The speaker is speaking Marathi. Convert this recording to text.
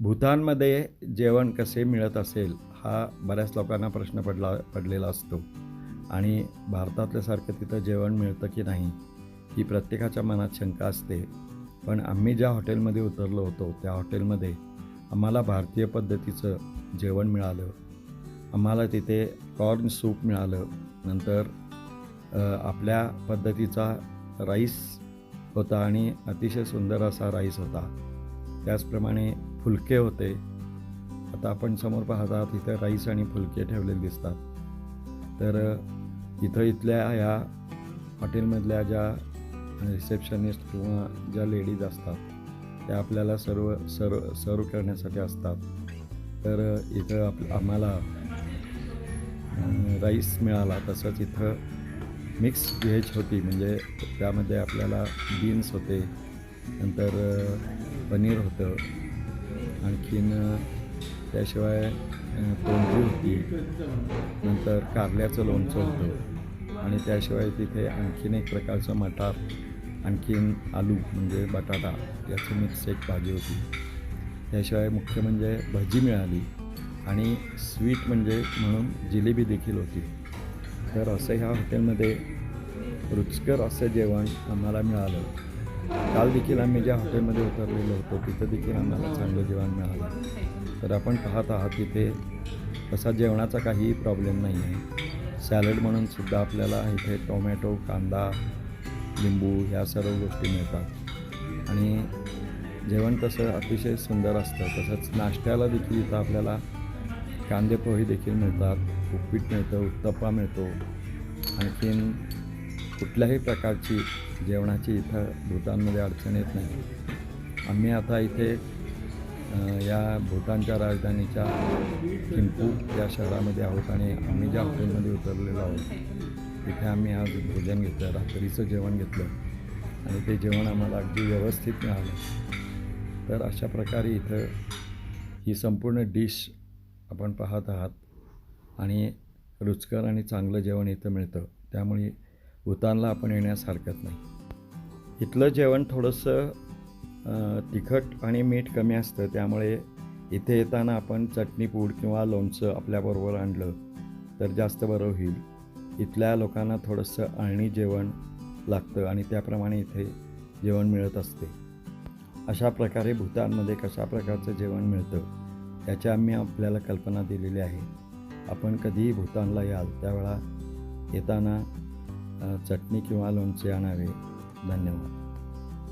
भूतानमध्ये जेवण कसे मिळत असेल हा बऱ्याच लोकांना प्रश्न पडला पडलेला असतो. आणि भारतातल्यासारखं तिथं जेवण मिळतं की नाही ही प्रत्येकाच्या मनात शंका असते. पण आम्ही ज्या हॉटेलमध्ये उतरलो होतो त्या हॉटेलमध्ये आम्हाला भारतीय पद्धतीचं जेवण मिळालं. आम्हाला तिथे कॉर्न सूप मिळालं. नंतर आपल्या पद्धतीचा राईस होता आणि अतिशय सुंदर असा राईस होता. त्याचप्रमाणे फुलके होते. आता आपण समोर पाहत आहात इथं राईस आणि फुलके ठेवलेले दिसतात. तर इथं इथल्या ह्या हॉटेलमधल्या ज्या रिसेप्शनिस्ट किंवा ज्या लेडीज असतात त्या आपल्याला सर्व सर्व सर्व करण्यासाठी असतात. तर इथं आप आम्हाला राईस मिळाला. तसंच इथं मिक्स व्हेज होती. म्हणजे त्यामध्ये आपल्याला बीन्स होते. नंतर पनीर होतं. आणखीन त्याशिवाय तोंडी तोंडली होती. नंतर कारल्याचं लोणचं होतं. आणि त्याशिवाय तिथे आणखीन एक प्रकारचं मटार आणखीन आलू म्हणजे बटाटा याची मिक्स एक भाजी होती. त्याशिवाय मुख्य म्हणजे भजी मिळाली. आणि स्वीट म्हणजे म्हणून जिलेबी देखील होती. तर असं ह्या हॉटेलमध्ये रुचकर असं जेवण आम्हाला मिळालं. काल देखील आम्ही ज्या हॉटेलमध्ये उतरलेलो होतो तिथं देखील आम्हाला चांगलं जेवण मिळालं. तर आपण पाहत आहात तिथे तसा जेवणाचा काहीही प्रॉब्लेम नाही आहे. सॅलड म्हणून सुद्धा आपल्याला इथे टोमॅटो कांदा लिंबू ह्या सर्व गोष्टी मिळतात. आणि जेवण तसं अतिशय सुंदर असतं. तसंच नाश्त्याला देखील इथं आपल्याला कांदे पोहे देखील मिळतात उपीट मिळतं उत्तप्पा मिळतो. आणखीन कुठल्याही प्रकारची जेवणाची इथं भूतानमध्ये अडचण येत नाही. आम्ही आता इथे या भूतानच्या राजधानीच्या थिंपू या शहरामध्ये आहोत आणि आम्ही ज्या हॉटेलमध्ये उतरलेलो आहोत तिथे आम्ही आज भोजन घेतलं रात्रीचं जेवण घेतलं आणि ते जेवण आम्हाला अगदी व्यवस्थित मिळालं. तर अशा प्रकारे इथं ही संपूर्ण डिश आपण पाहत आहात आणि रुचकर आणि चांगलं जेवण इथं मिळतं. त्यामुळे भूतानला आपण येण्यास हरकत नाही. इथलं जेवण थोडंसं तिखट आणि मीठ कमी असतं. त्यामुळे इथे येताना आपण चटणी पूड किंवा लोणचं आपल्याबरोबर आणलं तर जास्त बरं होईल. इथल्या लोकांना थोडंसं अळणी जेवण लागतं आणि त्याप्रमाणे इथे जेवण मिळत असते. अशा प्रकारे भूतानमध्ये कशा प्रकारचं जेवण मिळतं याची आम्ही आपल्याला कल्पना दिलेली आहे. आपण कधीही भूतानला याल त्यावेळा येताना चटणी किंवा लोणचे आणावे. धन्यवाद.